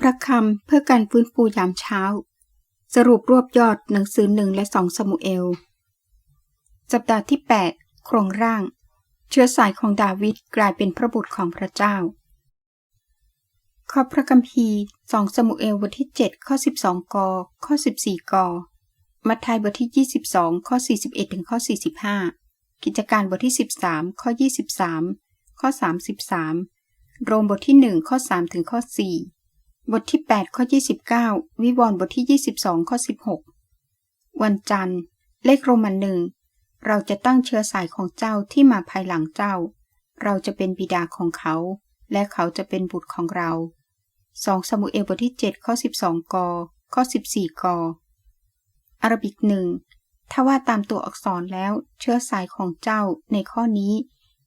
พระคำเพื่อการฟื้นฟูยามเช้า สรุปรวบยอดหนังสือหนึ่งและสองสมุเอล สัปดาห์ที่ 8 โครงร่าง เชื้อสายของดาวิดกลายเป็นพระบุตรของพระเจ้าข้อพระคัมภีร์สองสมุเอลบทที่ 7 ข้อ 12 ก ข้อ 14 ก มัทธิวบทที่ 22 ข้อ 41 ถึงข้อ 45 กิจการบทที่ 13 ข้อ 23 ข้อ 33 โรมบทที่ 1 ข้อ 3 ถึงข้อ 4 บทที่ 8 ข้อ 29 วิวรณ์บทที่ 22 ข้อ 16 วันจันทร์ เลขโรมันหนึ่ง เราจะตั้งเชื้อสายของเจ้าที่มาภายหลังเจ้า เราจะเป็นบิดาของเขา และเขาจะเป็นบุตรของเราสองสมุเอลบทที่ 7 ข้อ 12 ก ข้อ 14 ก อารบิกหนึ่ง ถ้าว่าตามตัวอักษรแล้ว เชื้อสายของเจ้าในข้อนี้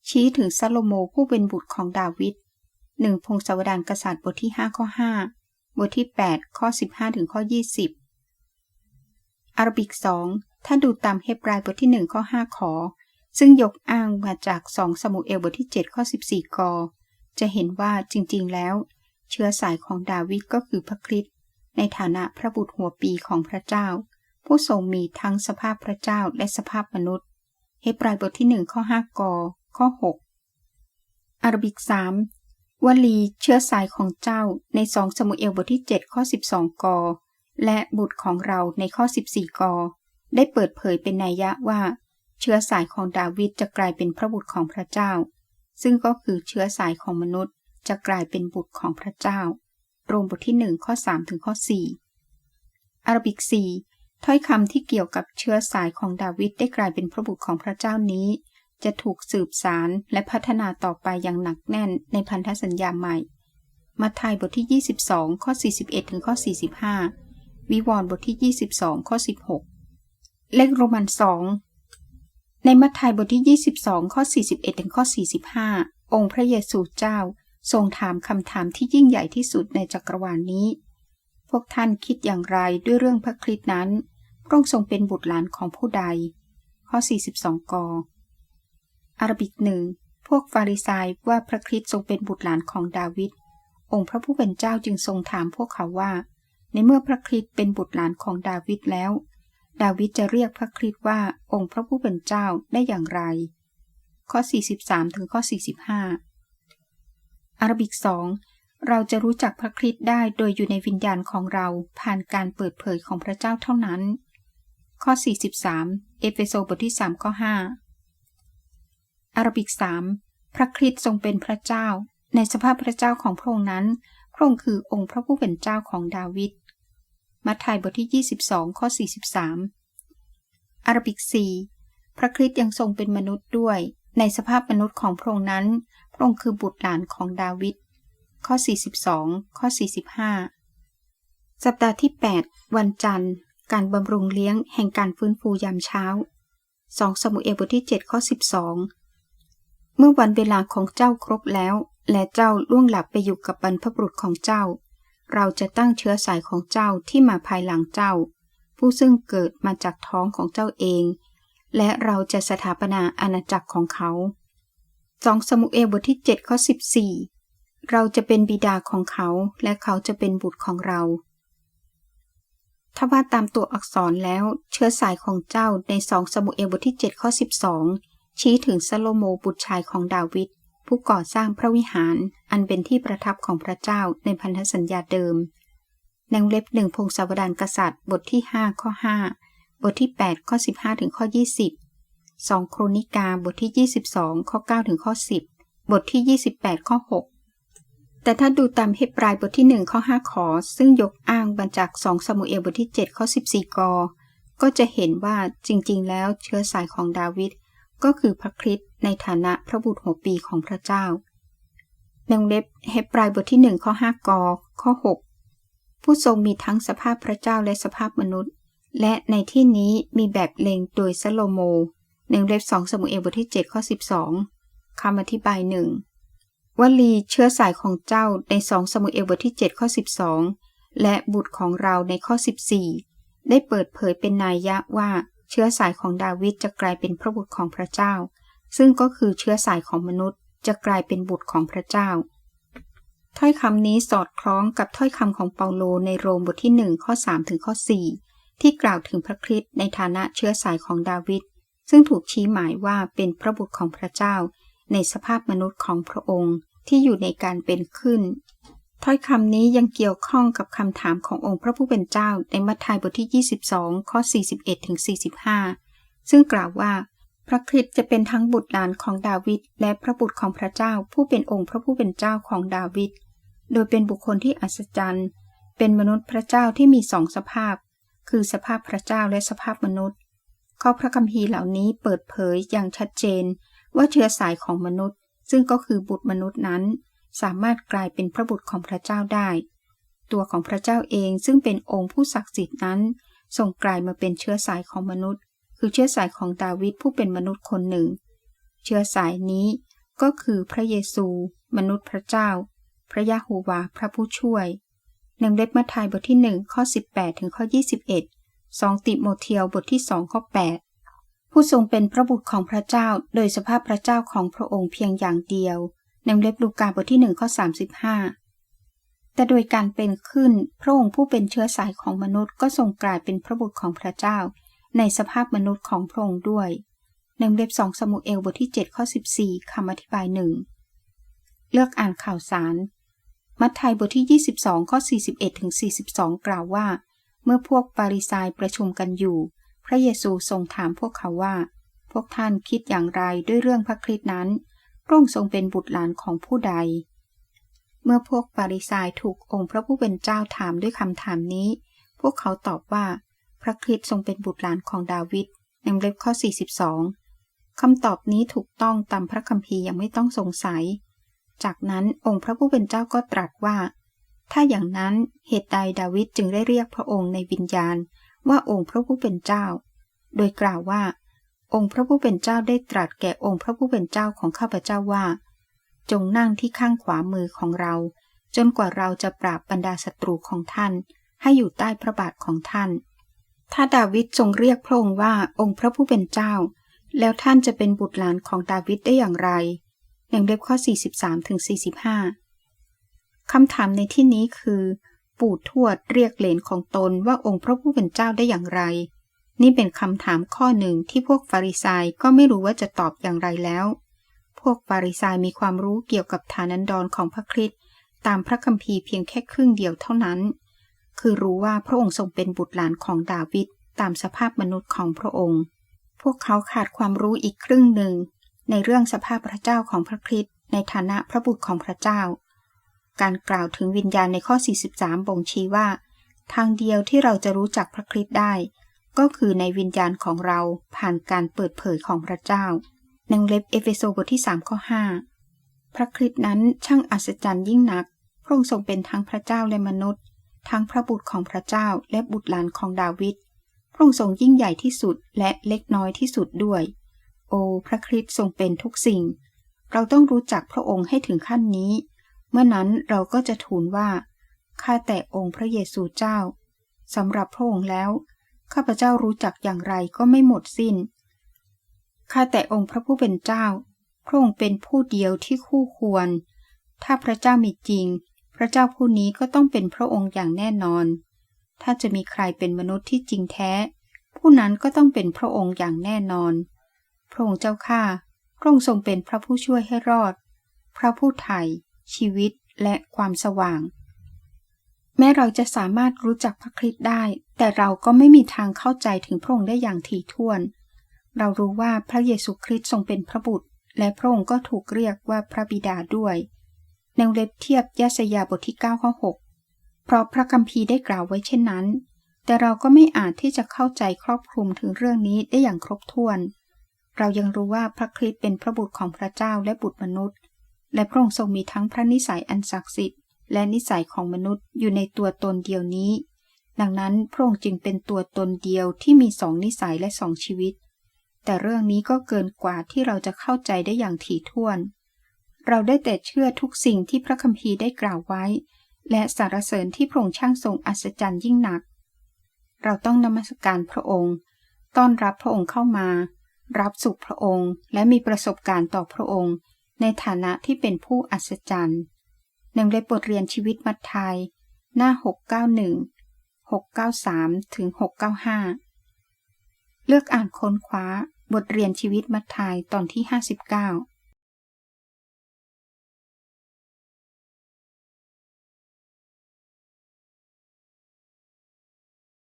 ชี้ถึงซาโลโมผู้เป็นบุตรของดาวิด หนึ่งพงศาวดารกษัตริย์บทที่ 5 ข้อ 5 บทที่ 8 ข้อ 15 ถึงข้อ 20 อารบิกสองถ้าดูตามเฮบรายบทที่ 1 ข้อ 5 ขอ ซึ่งยกอ้างมาจากสองสมุเอลบทที่ 7 ข้อ 14 กอ จะเห็นว่าจริง ๆ แล้ว เชื้อสายของดาวิดก็คือพระคริสต์ในฐานะพระบุตรหัวปีของพระเจ้า ผู้ทรงมีทั้งสภาพพระเจ้าและสภาพมนุษย์ เฮบรายบทที่ 1 ข้อ 5 กอ ข้อ 6 อารบิก 3 วลีเชื้อสายของเจ้าในสองสมุเอลบทที่ 7 ข้อ 12 ก และบุตรของเราในข้อ 14 ก ได้เปิดเผยเป็นนัยยะว่า เชื้อสายของดาวิดจะกลายเป็นพระบุตรของพระเจ้า ซึ่งก็คือเชื้อสายของมนุษย์ จะกลายเป็นบุตรของพระเจ้า โรมบทที่ 1 ข้อ 3 ถึงข้อ 4 อารบิก 4 ถ้อยคำที่เกี่ยวกับเชื้อสายของดาวิดได้กลายเป็นพระบุตรของพระเจ้านี้ จะถูกสืบสารและพัฒนาต่อไปอย่างหนักแน่นในพันธสัญญาใหม่มาทายบทที่ 22 ข้อ 41 ถึงข้อ 45 วิวรณ์บทที่ 22 ข้อ 16 เลขโรมัน2ในมัทธิวบทที่ 22 ข้อ 41 ถึงข้อ 45 องค์พระเยซูเจ้าทรงถามคำถามที่ยิ่งใหญ่ที่สุดในจักรวาลนนี้ พวกท่านคิดอย่างไรด้วยเรื่องพระคริสต์นั้น พระองค์ทรงเป็นบุตรหลานของผู้ใด ข้อ 42 ก อารบิกหนึ่งพวกฟาริสายว่าพระคริสต์ทรงเป็นบุตรหลานของดาวิดองค์พระผู้เป็นเจ้าจึงทรงถามพวกเขาว่า ในเมื่อพระคริสต์เป็นบุตรหลานของดาวิดแล้ว ดาวิดจะเรียกพระคริสต์ว่าองค์พระผู้เป็นเจ้าได้อย่างไร ข้อ 43 ถึงข้อ 45 อารบิกสองเราจะรู้จักพระคริสต์ได้โดยอยู่ในวิญญาณของเราผ่านการเปิดเผยของพระเจ้าเท่านั้น ข้อ 43 เอเฟโซบทที่3ข้อ5 อารบิก3พระคริสต์ทรงเป็นพระเจ้า ในสภาพพระเจ้าของพระองค์นั้น พระองค์คือองค์พระผู้เป็นเจ้าของดาวิด มัทธิวบทที่ 22 ข้อ 43 อารบิก4พระคริสต์ยังทรงเป็นมนุษย์ด้วย ในสภาพมนุษย์ของพระองค์นั้น พระองค์คือบุตรหลานของดาวิด ข้อ 42 ข้อ 45 สัปดาห์ที่ 8 วันจันทร์ การบำรุงเลี้ยงแห่งการฟื้นฟูยามเช้า2สมุเอลบทที่ 7 ข้อ 12 เมื่อวันเวลาของเจ้าครบแล้ว และเจ้าล่วงหลับไปอยู่กับบรรพบุรุษของเจ้า เราจะตั้งเชื้อสายของเจ้าที่มาภายหลังเจ้า ผู้ซึ่งเกิดมาจากท้องของเจ้าเอง และเราจะสถาปนาอาณาจักรของเขา2สมุเอลบทที่7ข้อ14 เราจะเป็นบิดาของเขา และเขาจะเป็นบุตรของเราถ้าว่าตามตัวอักษรแล้วเชื้อสายของเจ้าในสองสมุเอลบทที่7ข้อ12 ชี้ถึงซาโลโมบุตรชายของดาวิดผู้ก่อสร้างพระวิหารอันเป็นที่ประทับของพระเจ้าในพันธสัญญาเดิมในงเล็บหนึ่งพงศาวดารกษัตริย์ บทที่ 5 ข้อ 5 บทที่ 8 ข้อ 15 ถึงข้อ 20 2 โครนิกาบทที่ 22 ข้อ 9 ถึงข้อ 10 บทที่ 28 ข้อ 6 แต่ถ้าดูตามเฮบรายบทที่ 1 ข้อ 5 ขอ ซึ่งยกอ้างบัญจาก2สมุเอลบทที่ 7 ข้อ 14 ก ก็จะเห็นว่าจริงๆ แล้วเชื้อสายของดาวิด ก็คือพระคริสต์ในฐานะพระบุตรหัวปีของพระเจ้าในวงเล็บเฮบรายบทที่ 1 ข้อ 5 กข้อ 6 ผู้ทรงมีทั้งสภาพพระเจ้าและสภาพมนุษย์ และในที่นี้มีแบบเลงโดยซาโลโมในวงเล็บ2สมุเอลบทที่ 7 ข้อ 12 คำอธิบายหนึ่งวลีเชื้อสายของเจ้าในสองสมุเอลบทที่ 7 ข้อ 12 และบุตรของเราในข้อ 14 ได้เปิดเผยเป็นนัยยะว่า เชื้อสายของดาวิดจะกลายเป็นพระบุตรของพระเจ้า ซึ่งก็คือเชื้อสายของมนุษย์ จะกลายเป็นบุตรของพระเจ้า ถ้อยคำนี้สอดคล้องกับถ้อยคำของเปาโลในโรมบทที่1ข้อ3ถึงข้อ4ที่กล่าวถึงพระคริสต์ในฐานะเชื้อสายของดาวิดซึ่งถูกชี้หมายว่าเป็นพระบุตรของพระเจ้า ในสภาพมนุษย์ของพระองค์ที่อยู่ในการเป็นขึ้น ถ้อยคำนี้ยังเกี่ยวข้องกับคำถามขององค์พระผู้เป็นเจ้าในมัทธิวบทที่ 22 ข้อ 41ถึง45 ซึ่งกล่าวว่า พระคริสต์จะเป็นทั้งบุตรหลานของดาวิดและพระบุตรของพระเจ้าผู้เป็นองค์พระผู้เป็นเจ้าของดาวิด โดยเป็นบุคคลที่อัศจรรย์ เป็นมนุษย์พระเจ้าที่มีสองสภาพ คือสภาพพระเจ้าและสภาพมนุษย์ ข้อพระคัมภีร์เหล่านี้เปิดเผยอย่างชัดเจน ว่าเชื้อสายของมนุษย์ ซึ่งก็คือบุตรมนุษย์นั้น สามารถกลายเป็นพระบุตรของพระเจ้าได้ ตัวของพระเจ้าเองซึ่งเป็นองค์ผู้ศักดิ์สิทธิ์นั้นทรงกลายมาเป็นเชื้อสายของมนุษย์ คือเชื้อสายของดาวิดผู้เป็นมนุษย์คนหนึ่ง เชื้อสายนี้ก็คือพระเยซู มนุษย์พระเจ้า พระยาโฮวาพระผู้ช่วยหนึ่งเล็บมัทธิวบทที่1ข้อ18ถึงข้อ21 2 ติโมเทียวบทที่2ข้อ8 ผู้ทรงเป็นพระบุตรของพระเจ้า โดยสภาพพระเจ้าของพระองค์เพียงอย่างเดียว หนึ่งเล็บลูกาบทที่1ข้อ35 แต่โดยการเป็นขึ้นพระองค์ผู้เป็นเชื้อสายของมนุษย์ก็ทรงกลายเป็นพระบุตรของพระเจ้า ในสภาพมนุษย์ของพระองค์ด้วยหนึ่งเล็บสองสมุเอลบทที่7ข้อ14คำอธิบายหนึ่งเลือกอ่านข่าวสาร มัทธิวบทที่ 22ข้อ41ถึง42 กล่าวว่า เมื่อพวกปาริสายประชุมกันอยู่ พระเยซูทรงถามพวกเขาว่า พวกท่านคิดอย่างไรด้วยเรื่องพระคริสต์นั้น ระองค์ทรงเป็นบุตรหลานของผู้ใด เมื่อพวกปาริสายถูกองค์พระผู้เป็นเจ้าถามด้วยคำถามนี้ พวกเขาตอบว่า พระคริสต์ทรงเป็นบุตรหลานของดาวิดในเล็บข้อ 42คำตอบนี้ถูกต้องตามพระคัมภีร์ยังไม่ต้องสงสัย จากนั้นองค์พระผู้เป็นเจ้าก็ตรัสว่า ถ้าอย่างนั้นเหตุใดดาวิดจึงได้เรียกพระองค์ในวิญญาณว่าองค์พระผู้เป็นเจ้า โดยกล่าวว่า องค์พระผู้เป็นเจ้าได้ตรัสแก่องค์พระผู้เป็นเจ้าของข้าพเจ้าว่า จงนั่งที่ข้างขวามือของเรา จนกว่าเราจะปราบบรรดาศัตรูของท่าน ให้อยู่ใต้พระบาทของท่าน ถ้าดาวิดทรงเรียกพระองค์ว่าองค์พระผู้เป็นเจ้า แล้วท่านจะเป็นบุตรหลานของดาวิดได้อย่างไรอย่างเล็บข้อ 43ถึง45คำถามในที่นี้คือ ปู่ทวดเรียกเหลนของตนว่าองค์พระผู้เป็นเจ้าได้อย่างไร นี่เป็นคำถามข้อหนึ่งที่พวกฟาริสายก็ไม่รู้ว่าจะตอบอย่างไรแล้ว พวกฟาริสายมีความรู้เกี่ยวกับฐานันดรของพระคริสต์ตามพระคัมภีร์เพียงแค่ครึ่งเดียวเท่านั้น คือรู้ว่าพระองค์ทรงเป็นบุตรหลานของดาวิดตามสภาพมนุษย์ของพระองค์ พวกเขาขาดความรู้อีกครึ่งหนึ่ง ในเรื่องสภาพพระเจ้าของพระคริสต์ในฐานะพระบุตรของพระเจ้า การกล่าวถึงวิญญาณในข้อ 43 บ่งชี้ว่า ทางเดียวที่เราจะรู้จักพระคริสต์ได้ ก็คือในวิญญาณของเราผ่านการเปิดเผยของพระเจ้าในเล็บเอเฟโซบทที่ 3 ข้อ 5 พระคริสต์นั้นช่างอัศจรรย์ยิ่งนัก พระองค์ทรงเป็นทั้งพระเจ้าและมนุษย์ ทั้งพระบุตรของพระเจ้าและบุตรหลานของดาวิด พระองค์ทรงยิ่งใหญ่ที่สุดและเล็กน้อยที่สุดด้วย โอ พระคริสต์ทรงเป็นทุกสิ่ง เราต้องรู้จักพระองค์ให้ถึงขั้นนี้ เมื่อนั้นเราก็จะทูลว่า ข้าแต่องค์พระเยซูเจ้าสำหรับพระองค์แล้ว ข้าพเจ้ารู้จักอย่างไรก็ไม่หมดสิ้น ข้าแต่องค์พระผู้เป็นเจ้า พระองค์เป็นผู้เดียวที่คู่ควร ถ้าพระเจ้ามีจริง พระเจ้าผู้นี้ก็ต้องเป็นพระองค์อย่างแน่นอน ถ้าจะมีใครเป็นมนุษย์ที่จริงแท้ ผู้นั้นก็ต้องเป็นพระองค์อย่างแน่นอน พระองค์เจ้าข้า พระองค์ทรงเป็นพระผู้ช่วยให้รอด พระผู้ไถ่ชีวิตและความสว่าง แม้เราจะสามารถรู้จักพระคริสต์ได้ แต่เราก็ไม่มีทางเข้าใจถึงพระองค์ได้อย่างถี่ถ้วน เรารู้ว่าพระเยซูคริสต์ทรงเป็นพระบุตร และพระองค์ก็ถูกเรียกว่าพระบิดาด้วยในเล็บเทียบยาสยาบทที่9ข้อ6เพราะพระคัมภีร์ได้กล่าวไว้เช่นนั้น แต่เราก็ไม่อาจที่จะเข้าใจครอบคลุมถึงเรื่องนี้ได้อย่างครบถ้วน เรายังรู้ว่าพระคริสต์เป็นพระบุตรของพระเจ้าและบุตรมนุษย์ และพระองค์ทรงมีทั้งพระนิสัยอันศักดิ์สิทธิ์ และนิสัยของมนุษย์อยู่ในตัวตนเดียวนี้ ดังนั้นพระองค์จึงเป็นตัวตนเดียวที่มีสองนิสัยและสองชีวิต แต่เรื่องนี้ก็เกินกว่าที่เราจะเข้าใจได้อย่างถี่ถ้วน เราได้แต่เชื่อทุกสิ่งที่พระคัมภีร์ได้กล่าวไว้ และสารเสริญที่พระองค์ช่างทรงอัศจรรย์ยิ่งหนัก เราต้องนมัสการพระองค์ ต้อนรับพระองค์เข้ามา รับสุขพระองค์ และมีประสบการณ์ต่อพระองค์ ในฐานะที่เป็นผู้อัศจรรย์ หนึ่งเล็บบทเรียนชีวิตมัทไทย หน้า 691 693ถึง695 เลือกอ่านค้นคว้าบทเรียนชีวิตมัทไทยตอนที่ 59